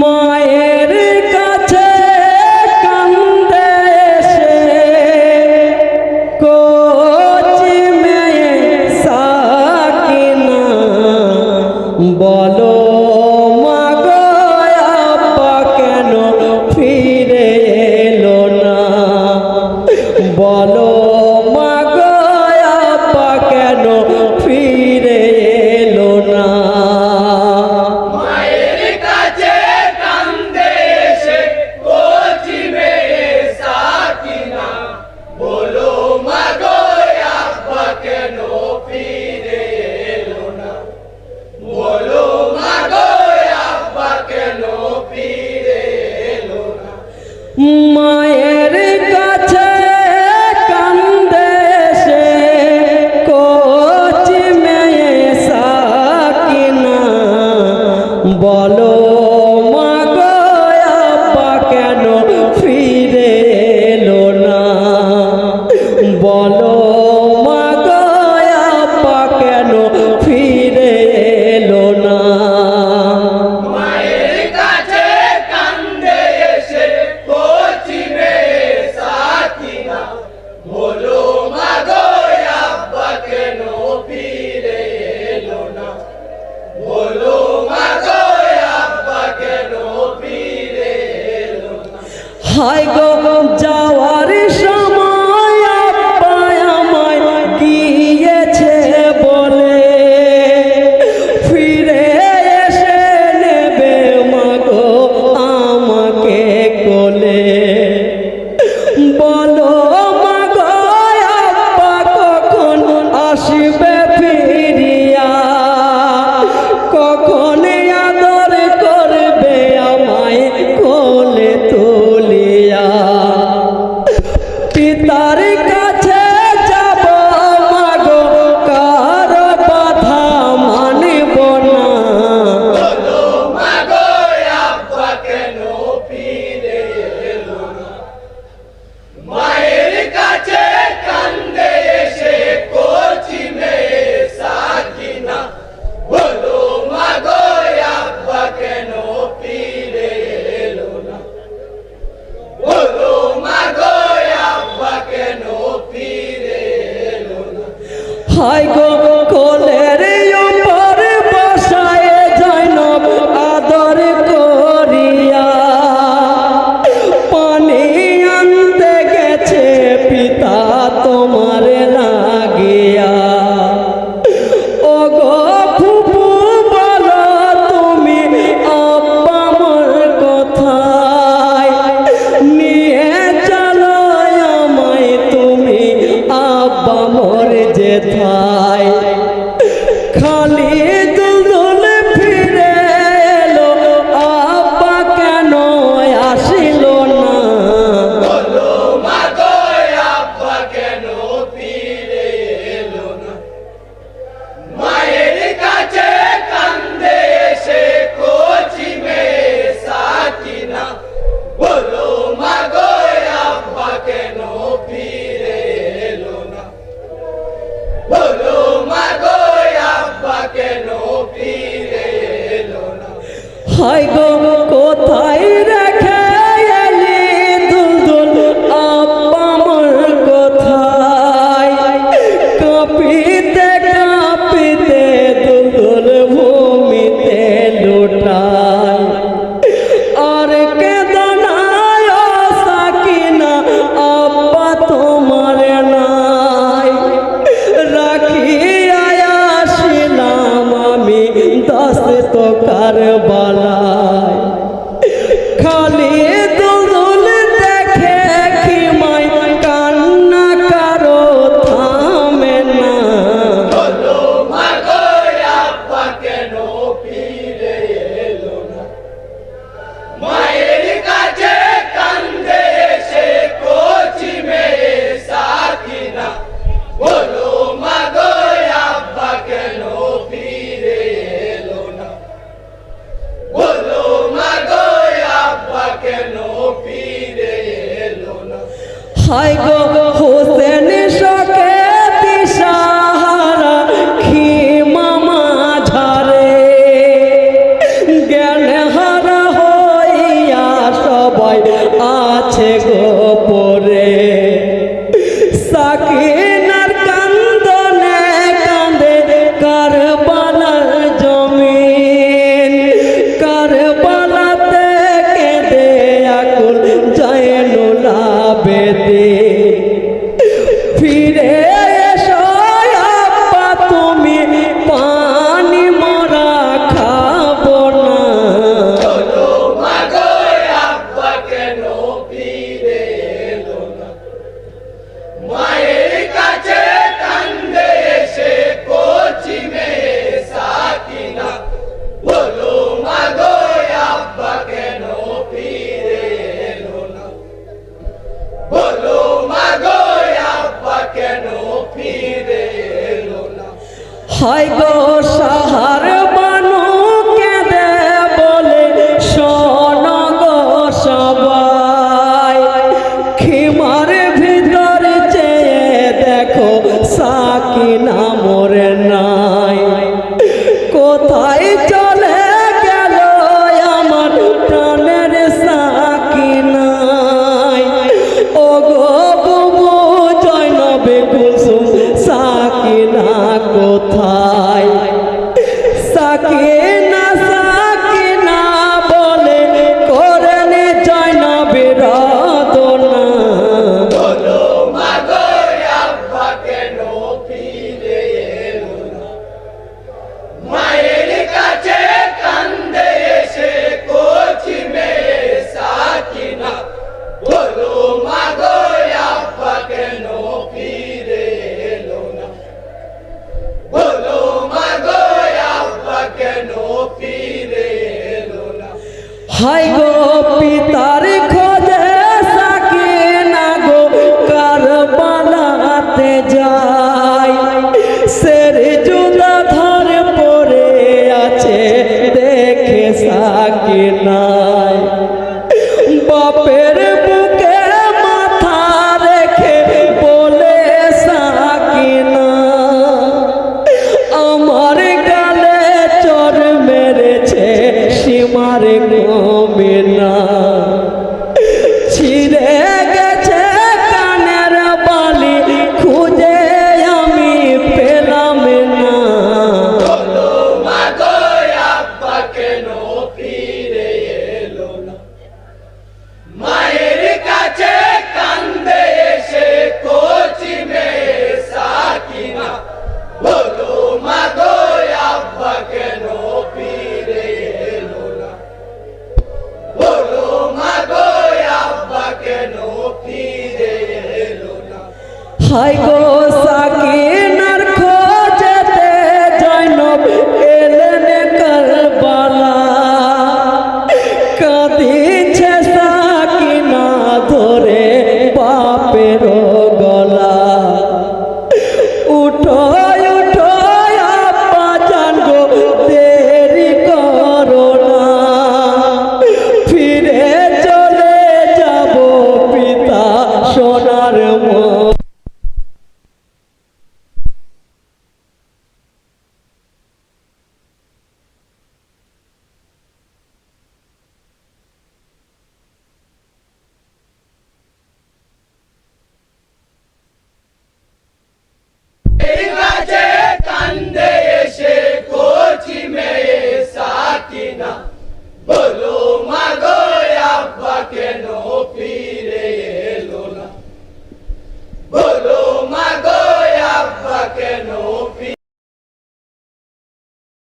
মায়ের হায় গো হায় গো হায় গো কোথায় হয় গো সাহার বানু দে বলে, শোন গো সবাই। খিমার ভিতরে চেয়ে দেখো সাকিনা মরে নাই। কোথায় চলে গেল আমার প্রাণের সাকিনাই ও গো বুবু জয়নবে কুসুম সাকিনা কোথায় হয় গো পিতা তোমার কমেন হয় গো।